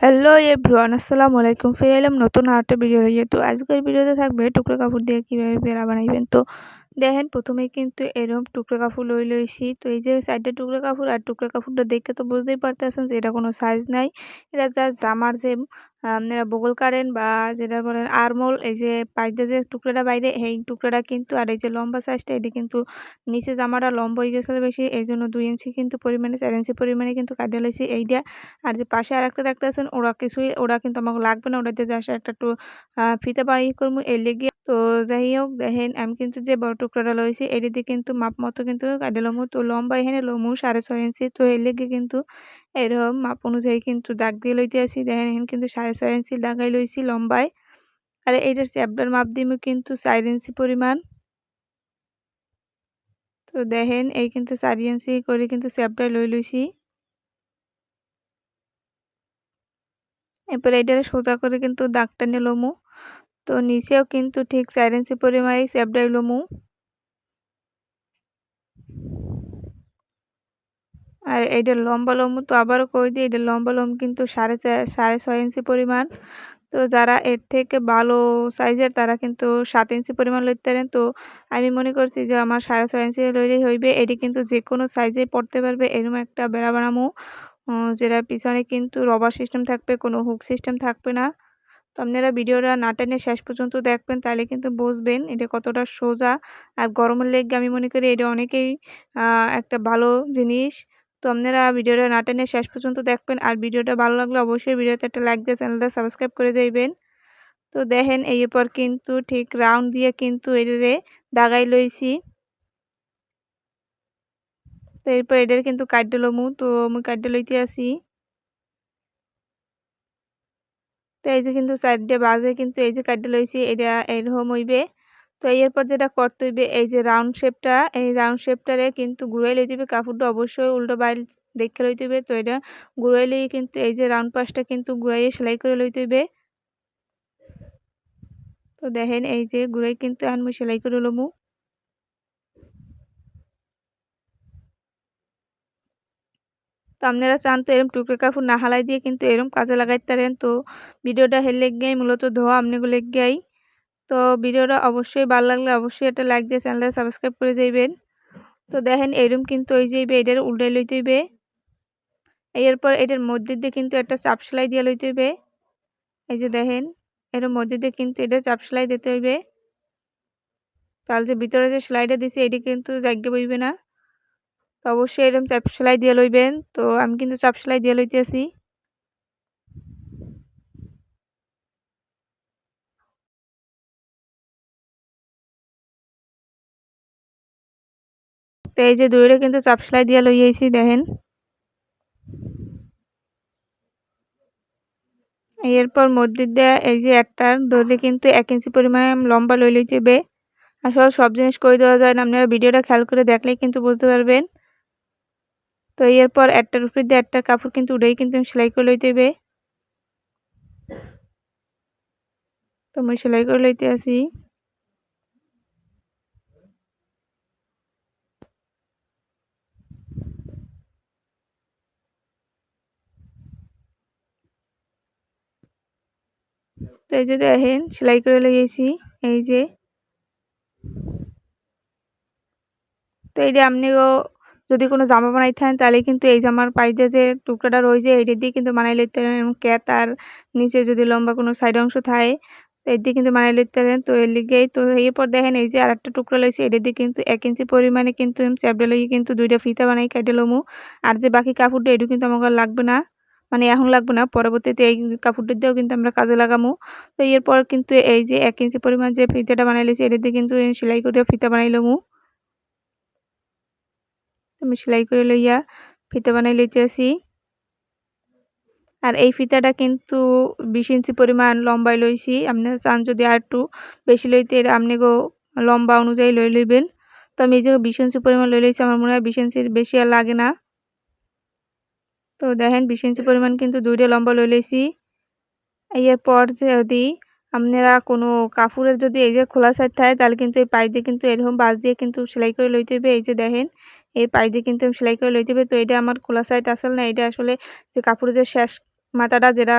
Hello everyone আসসালামু আলাইকুম ফিরে এলাম নতুন আরেকটা ভিডিও নিয়ে। তো আজকের ভিডিওতে থাকবে টুকরো কাপড় দিয়ে কীভাবে বেড়া বানাইবেন। তো দেখেন প্রথমে কিন্তু এরকম টুকরো কাপড় লই লইছি। তো এই যে সাইডে টুকরো কাপড় আর টুকরো কাপড়টা দেখে তো বুঝতেই পারতেছেন যে এটা কোনো সাইজ নাই। এটা যা জামার যে আপনারা বগল কারেন বা যেটা বলেন আরমোল, এই যে পাইতে যে টুকরোটা বাইরে এই টুকরোটা কিন্তু আর এই যে লম্বা সাইজটা এটি কিন্তু নিচে জামাটা লম্বা হয়ে গেছিল বেশি। এই জন্য দুই ইঞ্চি কিন্তু পরিমাণে, চার ইঞ্চি পরিমাণে কিন্তু কাটিয়ে লাইছি এইটা। আর যে পাশে আর একটা দেখতেছেন, ওরা কিছুই, ওরা কিন্তু আমাকে লাগবে না। ওটাতে জাস্ট একটা একটু ফিতে বাড়ি করব। এর লেগে তো যাই হোক দেখেন, আমি কিন্তু যে বড় টুকরাটা লইছি এটিতে কিন্তু মাপ মতো কিন্তু কাটে লমু। তো লম্বা এখানে লমু সাড়ে ছয় ইঞ্চি। তো এর লেগে কিন্তু এরকম মাপ অনুযায়ী কিন্তু দাগ দিয়ে লইতে আসি। দেখেন, এখানে কিন্তু সাড়ে ছয় ইঞ্চি দাগাই লইছি লম্বায়। আর এইটার চ্যাপটার মাপ দিমু কিন্তু চার ইঞ্চি পরিমাণ। তো দেখেন, এই কিন্তু চার ইঞ্চি করে কিন্তু চ্যাপটার লই লইছি। এরপরে এটারে সোজা করে কিন্তু দাগটা নিলমু তো নিচেও কিন্তু ঠিক চার ইঞ্চি পরিমাণে চ্যাপটাই লমু আর এইটা লম্বা লম্বু তো আবারও কই দিই এটা লম্বা লম্ব কিন্তু সাড়ে সাড়ে ছয় ইঞ্চি পরিমাণ। তো যারা এর থেকে ভালো সাইজের তারা কিন্তু সাত ইঞ্চি পরিমাণ লইতে পারেন। তো আমি মনে করছি যে আমার সাড়ে ছয় ইঞ্চি লইলেই হইবে। এটি কিন্তু যে কোনো সাইজে পড়তে পারবে এরকম একটা বেড়া বানামো যেটা পিছনে কিন্তু রবার সিস্টেম থাকবে, কোনো হুক সিস্টেম থাকবে না। তো আপনারা ভিডিওটা না টেনে শেষ পর্যন্ত দেখবেন, তাহলে কিন্তু বুঝবেন এটা কতটা সোজা। আর গরমের লেগে আমি মনে করি এটা অনেকেই একটা ভালো জিনিস। তো আপনারা ভিডিওটা না টেনে শেষ পর্যন্ত দেখবেন। আর ভিডিওটা ভালো লাগলে অবশ্যই ভিডিওতে একটা লাইক দিয়ে চ্যানেলটা সাবস্ক্রাইব করে দেবেন তো দেখেন এই পর কিন্তু ঠিক রাউন্ড দিয়ে কিন্তু এটারে দাগাই লইছি। তো এরপর এটার কিন্তু কাটতে লমু তো আমি কাটতে লইতে আসি। তো এই যে কিন্তু সাইডে বাজে কিন্তু এই যে কাটতে লইছি, এটা এরকম হইবে তো এরপর যেটা করতে হইবে, এই যে রাউন্ড শেপটা এই রাউন্ড শেপটারে কিন্তু ঘুরাই লইতে হবে কাপড়টা অবশ্যই উল্টো বাইল দেখে লইতে হইবে। তো এটা ঘুরাই লই কিন্তু এই যে রাউন্ড পাশটা কিন্তু ঘুরাইয়ে সেলাই করে লইতে হইবে। তো দেখেন এই যে ঘুরাই কিন্তু আনমু সেলাই করে লমু। তো আপনারা চান তো এরম টুকরো কাপড় না হালাই দিয়ে কিন্তু এরম কাজে লাগাইতে পারেন। তো ভিডিওটা হেলে গিয়ে মূলত ধোয়া আপনাগুলো গিয়াই। তো ভিডিওটা অবশ্যই ভালো লাগলে অবশ্যই একটা লাইক দিয়ে চ্যানেলটা সাবস্ক্রাইব করে যাইবেন তো দেখেন এরম কিন্তু ওই যে এটার উল্টাই লইতে হইবে। এরপর এটার মধ্যে দিয়ে কিন্তু একটা চাপ সেলাই দিয়ে লইতে হইবে। এই যে দেখেন এর মধ্যে দিয়ে কিন্তু এটা চাপ সেলাই দিতে হইবে। তাহলে যে ভিতরে যে সেলাইটা দিছে এটি কিন্তু জায়গা বইবে না। তো অবশ্যই এরকম চাপ সেলাই দিয়ে লইবেন। তো আমি কিন্তু চাপ সেলাই দিয়ে লইতেছি। তো এই যে দইটা কিন্তু চাপ সেলাই দিয়ে লইয়েছি, দেখেন। এরপর মধ্যে দেওয়া এই যে একটার দড়ি কিন্তু এক ইঞ্চি পরিমাণে লম্বা লই লইতে হবে। আসলে সব জিনিস করে দেওয়া যায় না, আপনারা ভিডিওটা খেয়াল করে দেখলেই কিন্তু বুঝতে পারবেন। তো এরপর একটার উপরে দিয়ে একটা কাপড় কিন্তু উড়েই কিন্তু আমি সেলাই করে লইতে হবে। তো আমি সেলাই করে লইতে আসি। তো এই যে দেখেন, সেলাই করে লেগেছি এই যে। তো এই যে আপনিও যদি কোনো জামা বানাইতেন তাহলে কিন্তু এই জামার পাইতে যে টুকরাটা রয়েছে এইটা দিয়ে কিন্তু বানাই লইতে পারেন। এবং ক্যাত আর নিচে যদি লম্বা কোনো সাইড অংশ থাকে, তো এর দিয়ে কিন্তু বানাই লইতে পারেন। তো এর লিগেই তো এরপর দেখেন এই যে আর একটা টুকরা লইছে এটা দিয়ে কিন্তু এক ইঞ্চি পরিমাণে কিন্তু চ্যাপডা লইয়ে কিন্তু দুইটা ফিতা বানাই কেটে লমু। আর যে বাকি কাপড়টা এটু কিন্তু আমাকে লাগবে না। মানে এখন লাগবে না, পরবর্তীতে এই কাপড়টা দিয়েও কিন্তু আমরা কাজে লাগামো। তো এরপর কিন্তু এই যে এক ইঞ্চি পরিমাণ যে ফিতাটা বানাই লিছি এটা দিয়ে কিন্তু সেলাই করে ফিতা বানাই লমু। আমি সেলাই করে লইয়া ফিতা বানাই লইতে আসি আর এই ফিতাটা কিন্তু বিশ ইঞ্চি পরিমাণ লম্বায় লইছি। আপনি চান যদি আর একটু বেশি লইতে আপনি গো লম্বা অনুযায়ী লই লইবেন। তো আমি এই যে বিশ ইঞ্চি পরিমাণ লই লইছি, আমার মনে হয় বিশ ইঞ্চির বেশি আর লাগে না। তো দেখেন, বিশ ইঞ্চি পরিমাণ কিন্তু দুইটা লম্বা লই লইছি। এরপর যদি আপনারা কোনো কাপড়ের যদি এই যে খোলা সাইড থাকে, তাহলে কিন্তু এই পাই দিয়ে কিন্তু এরকম বাস দিয়ে কিন্তু সেলাই করে লইতে হবে। এই যে দেখেন এই পাই দিয়ে কিন্তু আমি সেলাই করে লইতে হবে তো এটা আমার খোলা সাইড আসল না, এটা আসলে যে কাপড়ের যে শেষ মাথাটা যেটা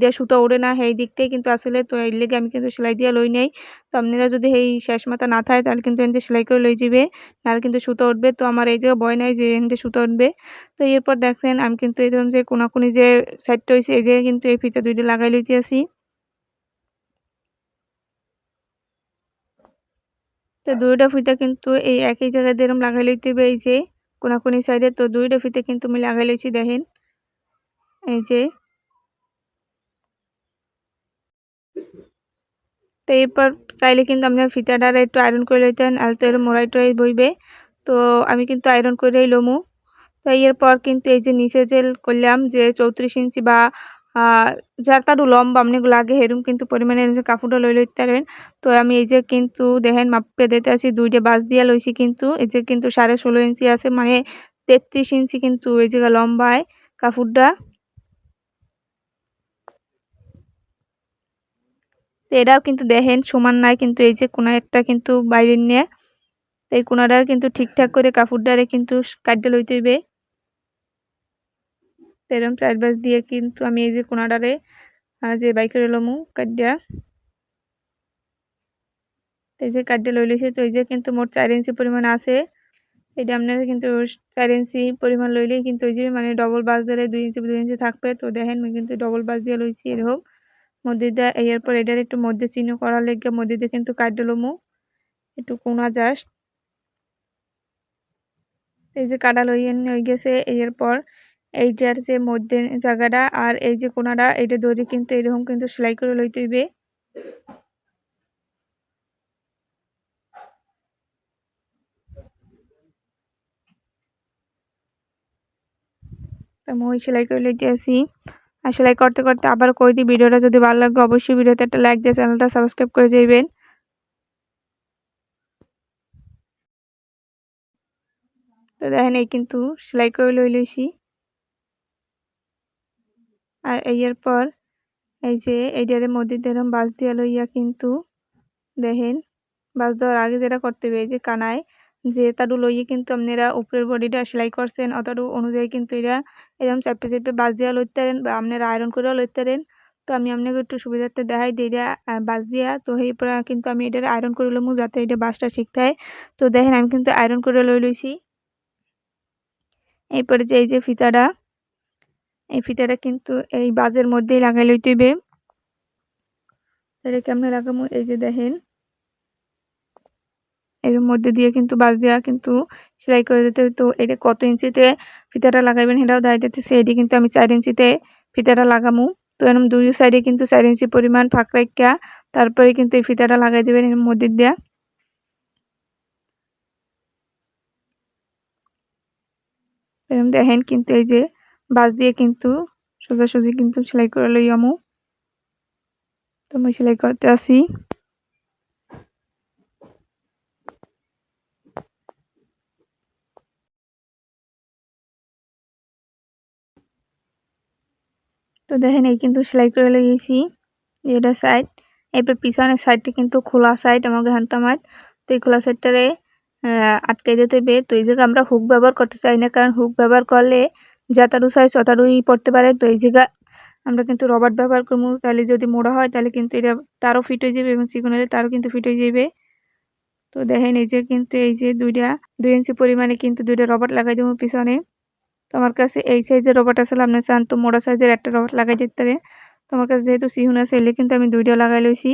দিয়ে সুতো ওড়ে না, সেই দিকটাই কিন্তু আসলে তো এর লেগে আমি কিন্তু সেলাই দিয়ে লই নেই। তো আপনারা যদি এই শেষ মাথা না থাকে, তাহলে কিন্তু এনতে সেলাই করে লই যাবে নাহলে কিন্তু সুতো উঠবে। তো আমার এই যে ভয় নাই যে এনতে সুতো উঠবে। তো এরপর দেখেন, আমি কিন্তু এরকম যে কোনাকুনি যে সাইডটা হয়েছে এই যে কিন্তু এই ফিতা দুইটা লাগাই লইতে আসি। তো দুইটা ফিতা কিন্তু এই একই জায়গায় যেরকম লাগাই লইতে হবে এই যে কোনাকুনি সাইডে তো দুইটা ফিতা কিন্তু আমি লাগাই লইছি, দেখেন। এই যে। তো এরপর চাইলে কিন্তু আপনার ফিতাটার একটু আয়রন করে লইতেন আর তো এরকম মোড়াই টোড়াই বইবে। তো আমি কিন্তু আয়রন করেই লমু। তো এরপর কিন্তু এই যে নিচে যে করলাম যে চৌত্রিশ ইঞ্চি বা যার তারও লম্বা আপনি লাগে হেরুম কিন্তু পরিমাণে কাপড়টা লই লইতে পারবেন। তো আমি এই যে কিন্তু দেখেন মাপে দিতে আছি, দুইটা বাস দিয়ে লইছি কিন্তু, এই যে কিন্তু সাড়ে ষোলো ইঞ্চি আছে মানে তেত্রিশ ইঞ্চি কিন্তু এই যে লম্বায় কাপড়টা তো এটাও কিন্তু দেখেন, সমান নাই কিন্তু এই যে কোনো একটা কিন্তু বাইরে নিয়ে এই কোনাটার কিন্তু ঠিকঠাক করে কাপড়ডারে কিন্তু কাটতে লইতে হইবে। এরম চারবাস দিয়ে কিন্তু আমি এই যে কোনাডারে যে বাইকের এলোমু কাটিয়া এই যে কাটিয়া লই লইছে তো এই যে কিন্তু মোট চার ইঞ্চি পরিমাণ আছে। এটা আপনারা কিন্তু চার ইঞ্চি পরিমাণ লইলেই কিন্তু ওই যে মানে ডবল বাস দিলে দুই ইঞ্চি দুই ইঞ্চি থাকবে। তো দেখেন, আমি কিন্তু ডবল বাস দিয়ে লইছি এরকম। মধ্যে দিয়ে এরপর এটার একটু মধ্যে চিহ্ন করার লেগে মধ্যে দিয়ে কিন্তু কাটলমু একটু কোনা জাস্ট এই যে কাটা লইয়েন হয়ে গেছে এরপর এইটার যে মধ্যে জায়গাটা, আর এই যে কোনাটা, এইটা দড়ি কিন্তু এরকম কিন্তু সেলাই করে লইতে হইবে। মই সেলাই করে লইতে আসি। আর সেলাই করতে করতে আবার কই দিই, ভিডিওটা যদি ভালো লাগে অবশ্যই ভিডিওতে একটা লাইক দিয়ে চ্যানেলটা সাবস্ক্রাইব করে যাইবেন তো দেখেন, এই কিন্তু সেলাই করে লই লইছি। আর এর পর এই যে এইটার মধ্যে এরকম বাস দিয়া লইয়া কিন্তু দেখেন, বাস দেওয়ার আগে যেটা করতে হবে, এই যে কানায় যে তারু লইয়ে কিন্তু আপনারা উপরের বডিটা সেলাই করছেন অতটু অনুযায়ী কিন্তু এরা এরকম চাপে চাপে বাস দিয়া লইতে পারেন বা আপনারা আয়রন করেও লইতে পারেন। তো আমি আপনাকে একটু সুবিধার্থে দেখাই দিই এটা বাস দিয়া, তো এই পরে কিন্তু আমি এটা আয়রন করে লমু যাতে এটা বাসটা ঠিক থাকে। তো দেখেন আমি কিন্তু আয়রন করে লই লইছি। এরপরে যে এই যে ফিতাটা এই ফিতাটা কিন্তু এই বাজের মধ্যেই লাগাই লইতে হইবে। তাহলে কেমন লাগামো? এই যে দেখেন। এর মধ্যে দিয়ে কিন্তু বাজ দেওয়া কিন্তু সেলাই করে দিতে তো এটা কত ইঞ্চিতে ফিতাটা লাগাইবেন সেটাও দেয় দিতেছে এটি কিন্তু আমি চার ইঞ্চিতে ফিতাটা লাগামু। তো এরকম দুই সাইডে কিন্তু চার ইঞ্চি পরিমাণ ফাঁক রাখা তারপরে কিন্তু এই ফিতাটা লাগাই দেবেন এর মধ্যে দেওয়া এরকম দেখেন কিন্তু এই যে বাস দিয়ে কিন্তু সোজাসুজি কিন্তু সেলাই করে লই আমু। তো আমি সেলাই করতে আসি। তো দেখেন, এই কিন্তু সেলাই করে লইয়েছি এটা সাইড এরপর পিছনের সাইডটা কিন্তু খোলা সাইড আমাকে হান্তামাত তো এই খোলা সাইডটারে আটকে দিতে হবে তো এই জায়গায় আমরা হুক ব্যবহার করতে চাই না, কারণ হুক ব্যবহার করলে যাতারু সাইজ অতারুই পড়তে পারে। তো এই জায়গা আমরা কিন্তু রবার ব্যবহার করব। তাহলে যদি মোড়া হয়, তাহলে কিন্তু এটা তারও ফিট হয়ে যাবে এবং চিকন হলে তারও কিন্তু ফিট হয়ে যাবে। তো দেখেন এই যে কিন্তু এই যে দুইটা, দুই ইঞ্চি পরিমাণে কিন্তু দুইটা রবার লাগাই দেবো পিছনে। তো আমার কাছে এই সাইজের রবারটা আসলে আপনার চান, তো মোড়া সাইজের একটা রবার লাগাই দিতে পারে তো আমার কাছে যেহেতু সিহুন আছে, এলে কিন্তু আমি দুইটা লাগাই লইছি।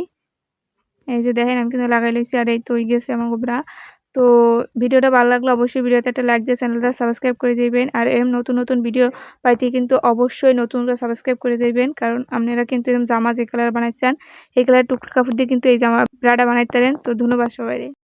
এই যে দেখেন আমি কিন্তু লাগাই লইছি, আর এই তো গেছে আমার গোবরা। তো ভিডিওটা ভালো লাগলে অবশ্যই ভিডিওতে একটা লাইক দিয়ে চ্যানেলটা সাবস্ক্রাইব করে দিবেন। আর এরম নতুন নতুন ভিডিও পাইতে কিন্তু অবশ্যই নতুন করে সাবস্ক্রাইব করে দিবেন। কারণ আপনারা কিন্তু এরকম জামা যে কালার বানাইছেন, এই কালার টুকটুক কাপড় দিয়ে কিন্তু এই জামা ব্রাডা বানাইতে পারেন। তো ধন্যবাদ সবাই